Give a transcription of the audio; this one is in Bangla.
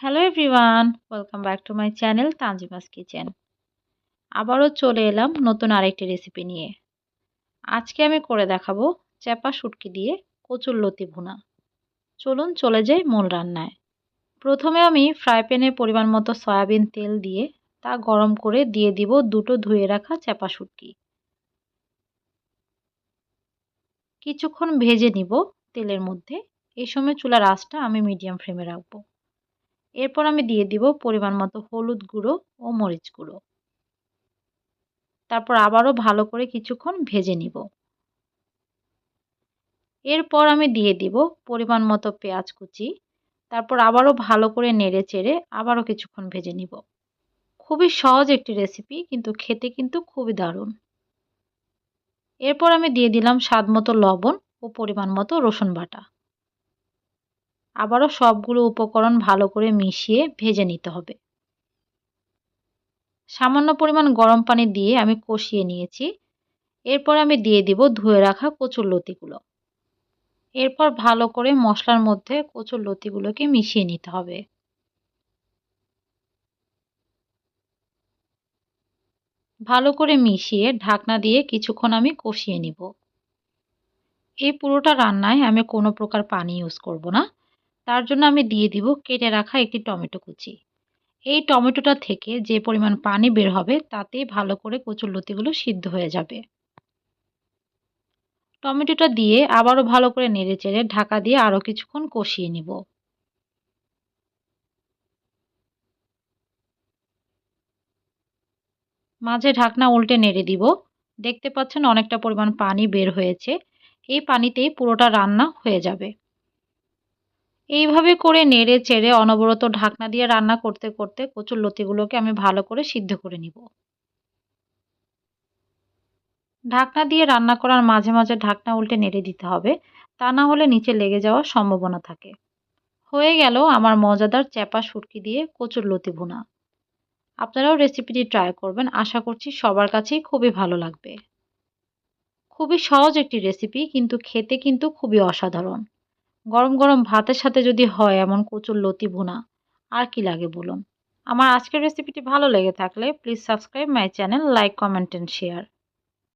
Hello everyone welcome back to my channel Tanzima's kitchen আবারও চলে এলাম নতুন আরেকটি রেসিপি নিয়ে। আজকে আমি করে দেখাবো চ্যাপা শুটকি দিয়ে কচুর লতি ভুনা। চলুন চলে যাই মূল রান্নায়। প্রথমে আমি ফ্রাই প্যানে পরিমাণ মতো সয়াবিন তেল দিয়ে তা গরম করে দিয়ে দিব দুটো ধুয়ে রাখা চ্যাপা শুটকি। কিছুক্ষণ ভেজে নিব তেলের মধ্যে। এই সময় চুলার আঁচটা আমি মিডিয়াম ফ্লেমে রাখব। এরপর আমি দিয়ে দিব পরিমাণ মতো হলুদ গুঁড়ো ও মরিচ গুঁড়ো। তারপর আবারও ভালো করে কিছুক্ষণ ভেজে নিব। এরপর আমি দিয়ে দিব পরিমাণ মতো পেঁয়াজ কুচি। তারপর আবারও ভালো করে নেড়ে চেড়ে আবারও কিছুক্ষণ ভেজে নিব। খুবই সহজ একটি রেসিপি, কিন্তু খেতে কিন্তু খুবই দারুণ। এরপর আমি দিয়ে দিলাম স্বাদ মতো লবণ ও পরিমাণ মতো রসুন বাটা। আবারও সবগুলো উপকরণ ভালো করে মিশিয়ে ভেজে নিতে হবে। সামান্য পরিমাণ গরম পানি দিয়ে আমি কষিয়ে নিয়েছি। এরপর আমি দিয়ে দিব ধুয়ে রাখা কচুর লতিগুলো। এরপর ভালো করে মশলার মধ্যে কচুর লতিগুলোকে মিশিয়ে নিতে হবে। ভালো করে মিশিয়ে ঢাকনা দিয়ে কিছুক্ষণ আমি কষিয়ে নিব। এই পুরোটা রান্নায় আমি কোনো প্রকার পানি ইউজ করব না। তার জন্য আমি দিয়ে দিব কেটে রাখা একটি টমেটো কুচি। এই টমেটোটা থেকে যে পরিমাণ পানি বের হবে তাতেই ভালো করে কচুর লতিগুলো সিদ্ধ হয়ে যাবে। টমেটোটা দিয়ে আবারও ভালো করে নেড়ে চেড়ে ঢাকা দিয়ে আরও কিছুক্ষণ কষিয়ে নিব। মাঝে ঢাকনা উল্টে নেড়ে দিব। দেখতে পাচ্ছেন অনেকটা পরিমাণ পানি বের হয়েছে। এই পানিতেই পুরোটা রান্না হয়ে যাবে। এইভাবে করে নেড়ে চেড়ে অনবরত ঢাকনা দিয়ে রান্না করতে করতে কচুর লতিগুলোকে আমি ভালো করে সিদ্ধ করে নিব। ঢাকনা দিয়ে রান্না করার মাঝে মাঝে ঢাকনা উল্টে নেড়ে দিতে হবে, তা না হলে নিচে লেগে যাওয়ার সম্ভাবনা থাকে। হয়ে গেল আমার মজাদার চ্যাপা সুটকি দিয়ে কচুর লতি ভুনা। আপনারাও রেসিপিটি ট্রাই করবেন, আশা করছি সবার কাছেই খুবই ভালো লাগবে। খুবই সহজ একটি রেসিপি, কিন্তু খেতে কিন্তু খুবই অসাধারণ। গরম গরম ভাতের সাথে যদি হয় এমন কচুর লতি ভুনা, আর কি লাগে বলুন? আমার আজকের রেসিপিটি ভালো লেগে থাকলে please subscribe my channel like comment and share